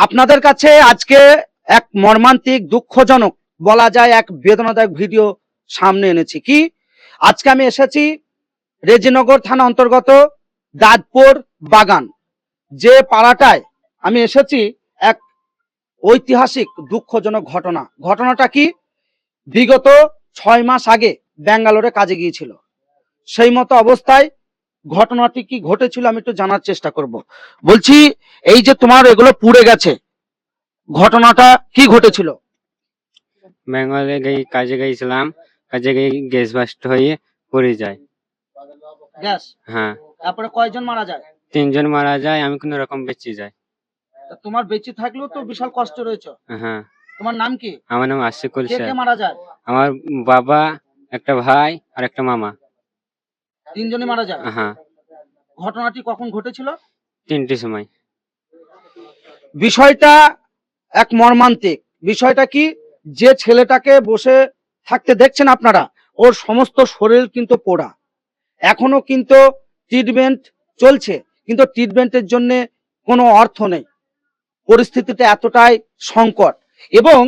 আপনাদের কাছে আজকে এক মর্মান্তিক, দুঃখজনক, বলা যায় এক বেদনাদায়ক ভিডিও সামনে এনেছি। কি? আজকে আমি এসেছি রেজিনগর থানা অন্তর্গত দাঁতপুর বাগান। যে পাড়াটায় আমি এসেছি এক ঐতিহাসিক, দুঃখজনক ঘটনা। ঘটনাটা কি? বিগত ছয় মাস আগে ব্যাঙ্গালোরে কাজে গিয়েছিল। সেই মতো অবস্থায় ঘটনাটি কি ঘটেছিল আমি একটু জানার চেষ্টা করব। বলছি এই যে তোমার এগুলো পুড়ে গেছে ঘটনাটা কি ঘটেছিল? বেঙ্গলে গিয়ে কাজে গিয়েছিলাম কাজে গিয়ে গ্যাস বাস্ট হয়ে পড়ে যায়। গ্যাস? হ্যাঁ। তারপরে কয়জন মারা যায়? তিনজন মারা যায় আমি কোনো রকম বেঁচে যাই। তোমার বেঁচে থাকলেও তো বিশাল কষ্ট রয়েছে। হ্যাঁ। তোমার নাম কি? আমার নাম আশিকুল কে মারা যায়? আমার বাবা একটা ভাই আর একটা মামা। তিনজনই মারা যায় হ্যাঁ। ঘটনাটি কখন ঘটেছিল? তিনটে সময়। বিষয়টা এক মর্মান্তিক। বিষয়টা কি? যে ছেলেটাকে বসে থাকতে দেখছেন আপনারা ওর সমস্ত শরীর কিন্তু পোড়া। এখনও কিন্তু ট্রিটমেন্ট চলছে কিন্তু ট্রিটমেন্টের জন্য কোনো অর্থ নেই। পরিস্থিতিটা এতটাই সংকট। এবং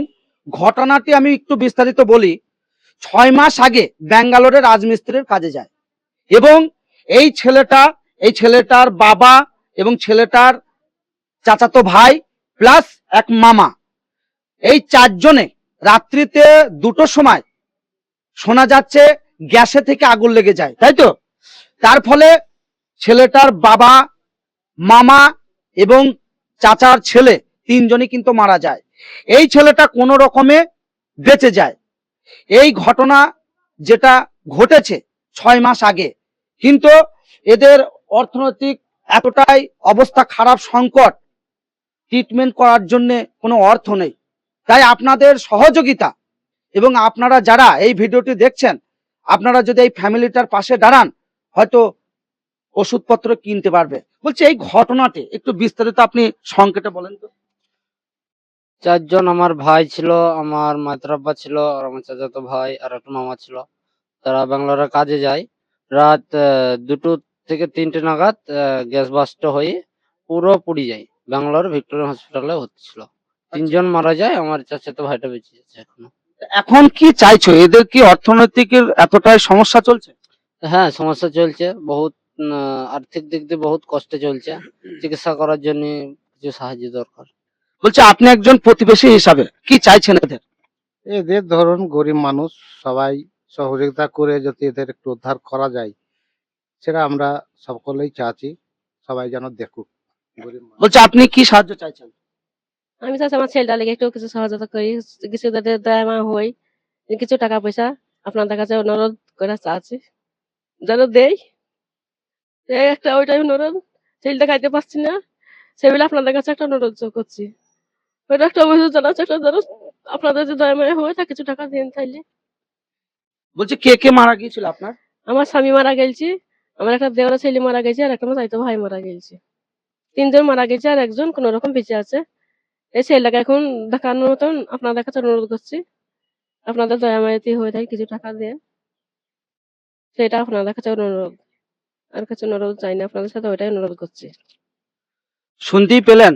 ঘটনাটি আমি একটু বিস্তারিত বলি ছয় মাস আগে ব্যাঙ্গালোরে রাজমিস্ত্রির কাজে যায়। এবং এই ছেলেটা, এই ছেলেটার বাবা এবং ছেলেটার চাচাতো ভাই প্লাস এক মামা। এই চারজনে রাত্রিতে দুটো সময় শোনা যাচ্ছে গ্যাসে থেকে আগুন লেগে যায়, তাই তো? তার ফলে ছেলেটার বাবা, মামা এবং চাচার ছেলে তিনজনই কিন্তু মারা যায়। এই ছেলেটা কোনো রকমে বেঁচে যায়। এই ঘটনা যেটা ঘটেছে ছয় মাস আগে। কিন্তু এদের অর্থনৈতিক এতটাই অবস্থা খারাপ সংকট ট্রিটমেন্ট করার জন্য কোনো অর্থ নেই। তাই আপনাদের সহযোগিতা এবং আপনারা যারা এই ভিডিওটি দেখছেন, আপনারা যদি এই ফ্যামিলিটার পাশে দাঁড়ান, হয়তো ওষুধপত্র কিনতে পারবে। বলছি, এই ঘটনাটি একটু বিস্তারিত আপনি সংকেটে বলেন তো। চারজন আমার ভাই ছিল, আমার মাতরাব্বা ছিল, আর আমার চাচাতো ভাই আর একটা মামা ছিল। তারা ব্যাঙ্গালোরে কাজে যায়। রাত দুটো থেকে তিনটে নাগাদ গ্যাস বাস্ট হয়ে পুরো পুড়ে যায়। ব্যাঙ্গালোর ভিক্টোরিয়া হসপিটালে ভর্তি ছিল তিনজন মারা যায় আমার চাচাতো ভাইটা বেঁচে যাচ্ছে এখনও। এখন কি চাইছো? এদের কি অর্থনৈতিকের এতটাই সমস্যা চলছে? হ্যাঁ সমস্যা চলছে। বহুত আর্থিক দিক দিয়ে বহুত কষ্টে চলছে। চিকিৎসা করার জন্য কিছু সাহায্য দরকার। বলছে আপনি একজন প্রতিবেশী হিসাবে কি চাইছেন এদের? এদের ধরুন গরিব মানুষ সবাই সহযোগিতা করে যদি এদের একটু উদ্ধার করা যায় সেটা আমরা সকলেই চাচ্ছি সবাই যেন দেখুক। মানুষ। আপনি কি সাহায্য চাইছেন? আমি চাচ্ছি আমার ছেলেটা লেগে একটু কিছু সহযোগিতা করি কিছু যাতে দেয় মা হই কিছু টাকা পয়সা আপনাদের কাছে অনুরোধ করে চাচ্ছি। যেন দেই। এই একটা ওইটাই অনুরোধ ছেলেটা খাইতে পারছি না সেগুলো আপনাদের কাছে একটা অনুরোধ করছি। ওইটা একটা অভিযোগ জানাচ্ছি একটা যেন আপনাদের যে দয়া মায়া হয় তা কিছু টাকা দিন চাইলে বলছে কে কে মারা গিয়েছিল আপনার? আমার স্বামী মারা গেছে আমার একটা দেওয়ার ছেলে মারা গেছে আর একটা আমার চাইতো ভাই মারা গেছে তিনজন মারা গেছে আর একজন কোন রকম বেঁচে আছে। এই ছেলেটাকে এখন দেখানোর মতন আপনাদের কাছে অনুরোধ করছি। আপনাদের দয়া মায়াতি হয়ে থাকে কিছু টাকা দিয়ে। সেটা আপনাদের কাছে অনুরোধ। আর কাছে অনুরোধ চাই না আপনাদের সাথে ওইটাই অনুরোধ করছি। শুনতেই পেলেন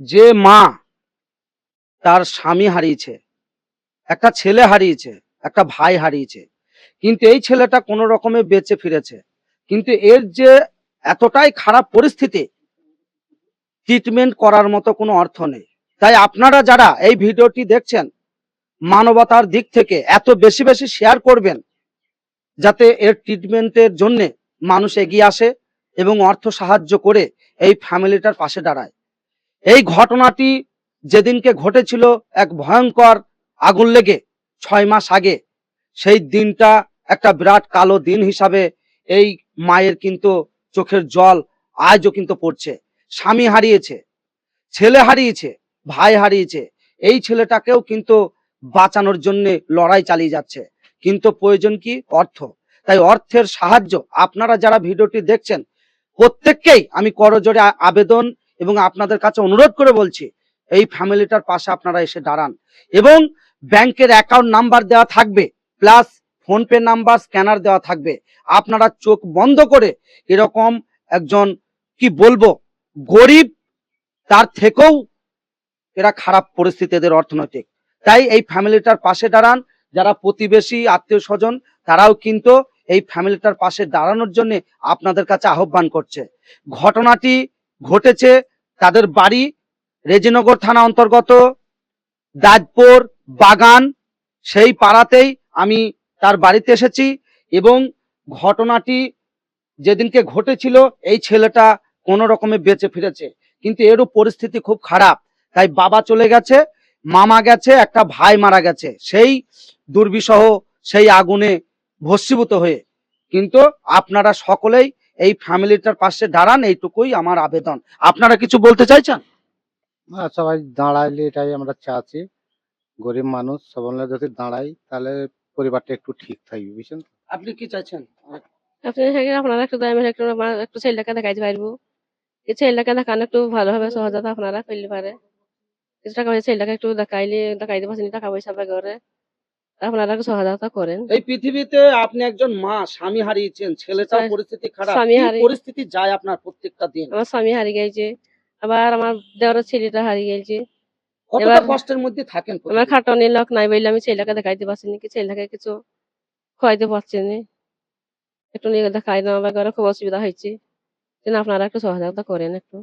যে মা তার স্বামী হারিয়েছে একটা ছেলে হারিয়েছে। একটা ভাই হারিয়েছে। কিন্তু এই ছেলেটা কোনো রকমে বেঁচে ফিরেছে। কিন্তু এর যে এতটাই খারাপ পরিস্থিতি ট্রিটমেন্ট করার মতো কোনো অর্থ নেই। তাই আপনারা যারা এই ভিডিওটি দেখছেন, মানবতার দিক থেকে এত বেশি বেশি শেয়ার করবেন, যাতে এর ট্রিটমেন্টের জন্য মানুষ এগিয়ে আসে এবং অর্থ সাহায্য করে এই ফ্যামিলিটার পাশে দাঁড়ায়। এই ঘটনাটি যেদিনকে ঘটেছিল, এক ভয়ঙ্কর আগুন লেগে ছয় মাস আগে, সেই দিনটা একটা বিরাট কালো দিন হিসাবে এই মায়ের কিন্তু চোখের জল আজও কিন্তু পড়ছে। স্বামী হারিয়েছে, ছেলে হারিয়েছে, ভাই হারিয়েছে, এই ছেলেটাকেও কিন্তু বাঁচানোর জন্য লড়াই চালিয়ে যাচ্ছে। কিন্তু প্রয়োজন কি? অর্থ। তাই অর্থের সাহায্য আপনারা যারা ভিডিওটি দেখছেন, প্রত্যেককেই আমি করজোরে আবেদন এবং আপনাদের কাছে অনুরোধ করে বলছি, এই ফ্যামিলিটার পাশে আপনারা এসে দাঁড়ান। এবং ব্যাংকের অ্যাকাউন্ট নাম্বার দেওয়া থাকবে, plus PhonePe number, scanner দেওয়া থাকবে। আপনারা চোখ বন্ধ করে এরকম একজন, কি বলব, গরিব, তার থেকেও এরা খারাপ পরিস্থিতি এদের অর্থনৈতিক। তাই এই ফ্যামিলিটার পাশে দাঁড়ান, যারা প্রতিবেশী, আত্মীয় স্বজন, তারাও কিন্তু এই ফ্যামিলিটার পাশে দাঁড়ানোর জন্য আপনাদের কাছে আহ্বান করছে। ঘটনাটি ঘটেছে তাদের বাড়ি, রেজিনগর থানা অন্তর্গত দাজপুর বাগান, সেই পাড়াতেই আমি তার বাড়িতে এসেছি এবং ঘটনাটি যেদিনকে ঘটেছিল, এই ছেলেটা কোনো রকমে বেঁচে ফিরেছে। কিন্তু এরও পরিস্থিতি খুব খারাপ। তাই বাবা চলে গেছে, মামা গেছে, একটা ভাই মারা গেছে। সেই দুর্বিসহ সেই আগুনে ভস্মীভূত হয়ে। কিন্তু আপনারা সকলেই এই ফ্যামিলিটার পাশে দাঁড়ান, এইটুকুই আমার আবেদন। আপনারা কিছু বলতে চাইছেন? সবাই দাঁড়াইলে এটাই আমরা চাচ্ছি। গরিব মানুষ সবাই যদি দাঁড়াই তাহলে পরিবারটা একটু ঠিক থাকবে বুঝছেন? আপনি কি চাইছেন? আপনি আপনারা একটু দামের একটু আমার একটু ছেলেটাকে দেখাইতে পারব। এই ছেলেটাকে দেখানো একটু ভালোভাবে সহজতা আপনারা করলে পারে। কিছু টাকা পয়সা ছেলেটাকে একটু দেখাইলে দেখাইতে পারছেন টাকা পয়সা করে আপনারা সহযোগিতা করেন। এই পৃথিবীতে আপনি একজন মা স্বামী হারিয়েছেন ছেলেটার পরিস্থিতি খারাপ। স্বামী হারিয়ে- পরিস্থিতি যায় আপনার প্রত্যেকটা দিন? আমার স্বামী হারিয়ে গেছে। আবার আমার দেওয়ার ছেলেটা হারিয়ে গেছে। কতটা কষ্টের মধ্যে থাকেন আমার? খাটনের লোক নাই বললে আমি ছেলেটাকে দেখাইতে পারছি না কি ছেলেটাকে কিছু খাইতে পারছি না। একটু নিয়ে দেখাই না আমার ঘরে খুব অসুবিধা হয়েছে। আপনারা একটু সহযোগিতা করেন একটু।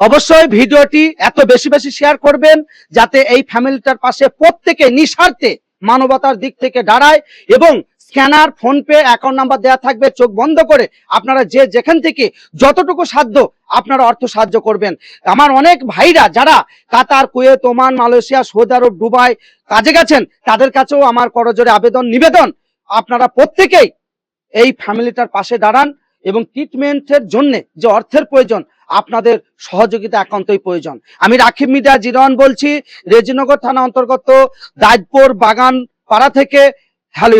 অবশ্যই ভিডিওটি এত বেশি বেশি শেয়ার করবেন যাতে এই ফ্যামিলিটার পাশে প্রত্যেকে নিঃস্বার্থে মানবতার দিক থেকে দাঁড়ায় এবং scanner PhonePe account number দেওয়া থাকবে, চোখ বন্ধ করে আপনারা যে যেখান থেকে যতটুকু সাধ্য আপনারা অর্থ সাহায্য করবেন। আমার অনেক ভাইরা যারা Qatar, Kuwait, Oman, Malaysia, Saudi Arabia, Dubai কাজে গেছেন, তাদের কাছেও আমার করজোরে আবেদন, নিবেদন। আপনারা প্রত্যেকেই এই ফ্যামিলিটার পাশে দাঁড়ান এবং ট্রিটমেন্টের জন্য যে অর্থের প্রয়োজন, আপনাদের সহযোগিতা একান্তই প্রয়োজন। আমি রাখিব মিডিয়া জিরন বলছি, রেজিনগর থানা অন্তর্গত দাজপুর বাগান পাড়া থেকে। হ্যালো।